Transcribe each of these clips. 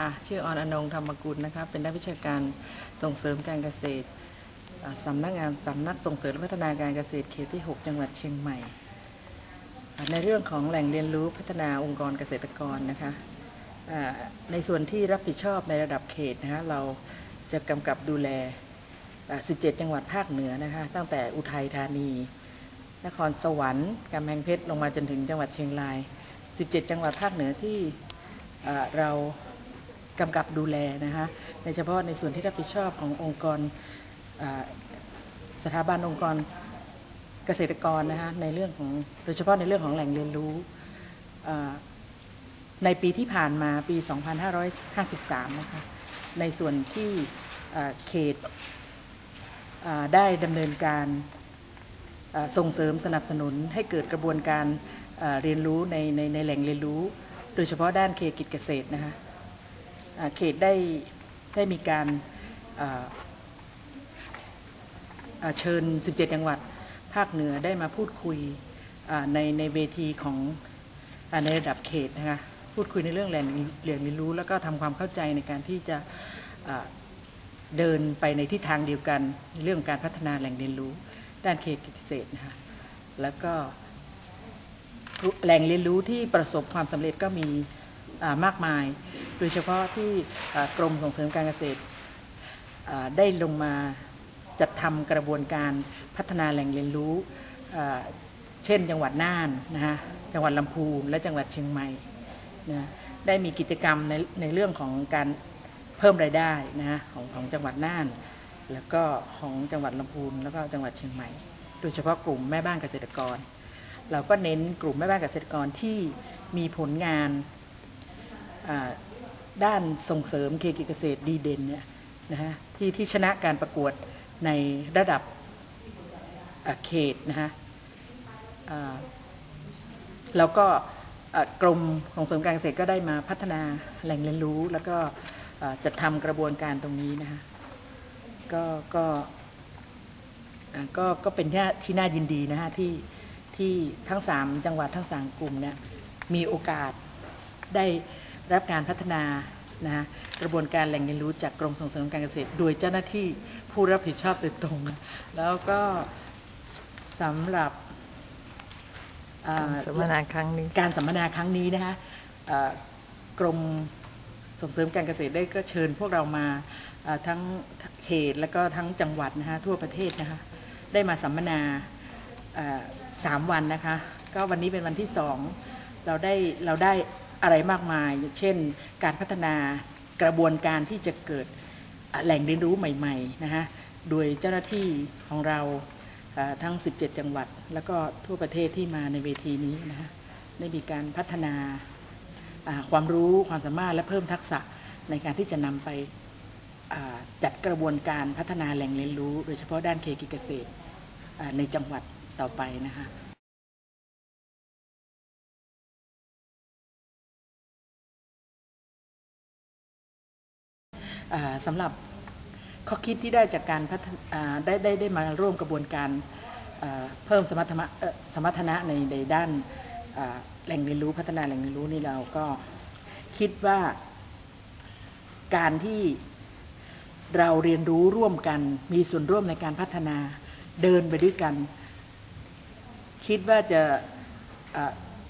ค่ะ ชื่อออนอนงธรรมกุลนะคะ เป็นนักวิชาการส่งเสริมการเกษตรสำนักงานสำนักส่งเสริมและพัฒนาการเกษตรเขตที่ 6 จังหวัดเชียงใหม่ ในเรื่องของแหล่งเรียนรู้พัฒนาองค์กรเกษตรกรนะคะในส่วนที่รับผิดชอบในระดับเขตนะคะเราจะกำกับดูแล 17 จังหวัดภาคเหนือนะคะ ตั้งแต่อุทัยธานี นครสวรรค์กำแพงเพชรลงมาจนถึงจังหวัดเชียงราย 17 จังหวัดภาคเหนือที่เรา กำกับดูแลนะคะในเฉพาะในส่วนที่รับผิดชอบขององค์กรสถาบันองค์กรเกษตรกรนะคะในเรื่องของโดยเฉพาะในเรื่องของแหล่งเรียนรู้ในปีที่ผ่านมาปี 2553 นะคะในส่วนที่เขตได้ดำเนินการส่งเสริมสนับสนุนให้เกิดกระบวนการเรียนรู้ในในในแหล่งเรียนรู้ โดยเฉพาะด้านเขตกิจเกษตรนะคะ เขตได้ได้มีการเชิญ 17 จังหวัดภาคเหนือได้มาพูดคุยในในเวทีของอในระดับเขตนะคะพูดคุยในเรื่องแหล่งเรียนรู้ แล้วก็ทำความเข้าใจในการที่จะเดินไปในทิศทางเดียวกันเรื่องการพัฒนาแหล่งเรียนรู้ ด้านเขตกิจเกษตรนะคะแล้วก็แหล่งเรียนรู้ที่ประสบความสำเร็จก็มี มากมาย โดยเฉพาะที่กรมส่งเสริมการเกษตรได้ลงมาจัดทำกระบวนการพัฒนาแหล่งเรียนรู้ เช่น จังหวัดน่านนะฮะจังหวัดลำพูนและจังหวัดเชียงใหม่นะได้มีกิจกรรมในในเรื่องของการเพิ่มรายได้นะฮะของของจังหวัดน่าน แล้วก็ของจังหวัดลำพูนแล้วก็จังหวัดเชียงใหม่ โดยเฉพาะกลุ่มแม่บ้านเกษตรกร เราก็เน้นกลุ่มแม่บ้านเกษตรกรที่มีผลงาน ด้านส่งเสริมเคกิเกษตรดีเด่นเนี่ยนะฮะที่ที่ชนะการประกวดในระดับเขตนะฮะแล้วก็กรมส่งเสริมการเกษตรก็ได้มาพัฒนาแหล่งเรียนรู้ แล้วก็จัดทำกระบวนการตรงนี้นะคะก็ก็ก็ก็เป็นที่ที่น่ายินดีนะฮะที่ที่ทั้ง 3 จังหวัดทั้ง 3 กลุ่มเนี่ยมีโอกาสได้ รับการพัฒนานะฮะกระบวนการแหล่งเรียนรู้จากกรมส่งเสริมการเกษตร โดยเจ้าหน้าที่ผู้รับผิดชอบโดยตรง แล้วก็สำหรับอ่าสัมมนาครั้งนี้การสัมมนาครั้งนี้นะคะเอ่อกรมส่งเสริมการเกษตรได้ก็เชิญพวกเรามาเอ่อทั้งเขตและก็ทั้งจังหวัดนะคะทั่วประเทศนะคะได้มาสัมมนาเอ่อสามวันนะคะ ก็วันนี้เป็นวันที่สองเราได้เราได้ อะไรมากมาย เช่น การพัฒนากระบวนการที่จะเกิดแหล่งเรียนรู้ใหม่ๆนะคะโดยเจ้าหน้าที่ของเราทั้ง 17 จังหวัด แล้วก็ทั่วประเทศที่มาในเวทีนี้นะฮะได้มีการพัฒนาความรู้ความสามารถและเพิ่มทักษะในการที่จะนำไปจัดกระบวนการพัฒนาแหล่งเรียนรู้ โดยเฉพาะด้านเคกิเกษตรในจังหวัดต่อไปนะคะ สำหรับข้อคิดที่ได้จากการพัฒนาได้ได้ได้มาร่วมกระบวนการเพิ่มสมรรถนะสมรรถนะในในด้านแหล่งเรียนรู้พัฒนาแหล่งเรียนรู้นี่เราก็คิดว่าการที่เราเรียนรู้ร่วมกันมีส่วนร่วมในการพัฒนาเดินไปด้วยกัน คิดว่าจะ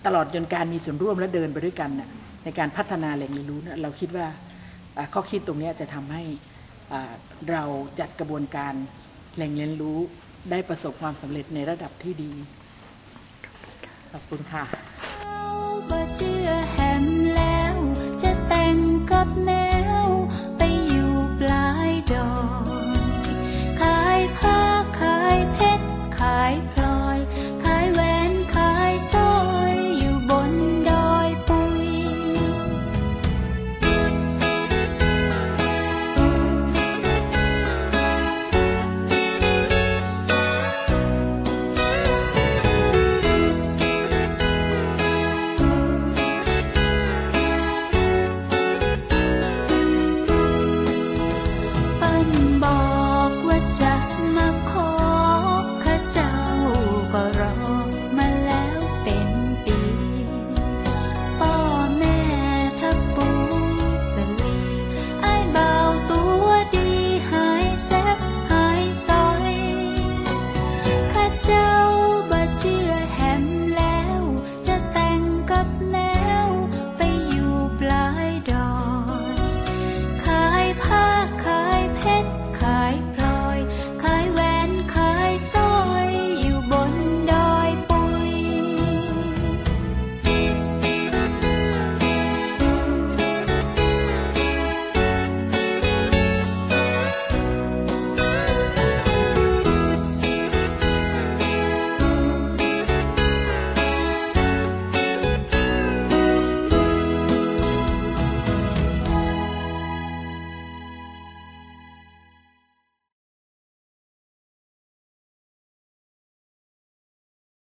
ตลอดจนการมีส่วนร่วมและเดินไปด้วยกันในการพัฒนาแหล่งเรียนรู้เราคิดว่า ข้อคิดตรงเนี้ยจะทำให้อ่าเราจัดกระบวนการแหล่งเรียนรู้ได้ประสบความสำเร็จในระดับที่ดี ขอบคุณค่ะ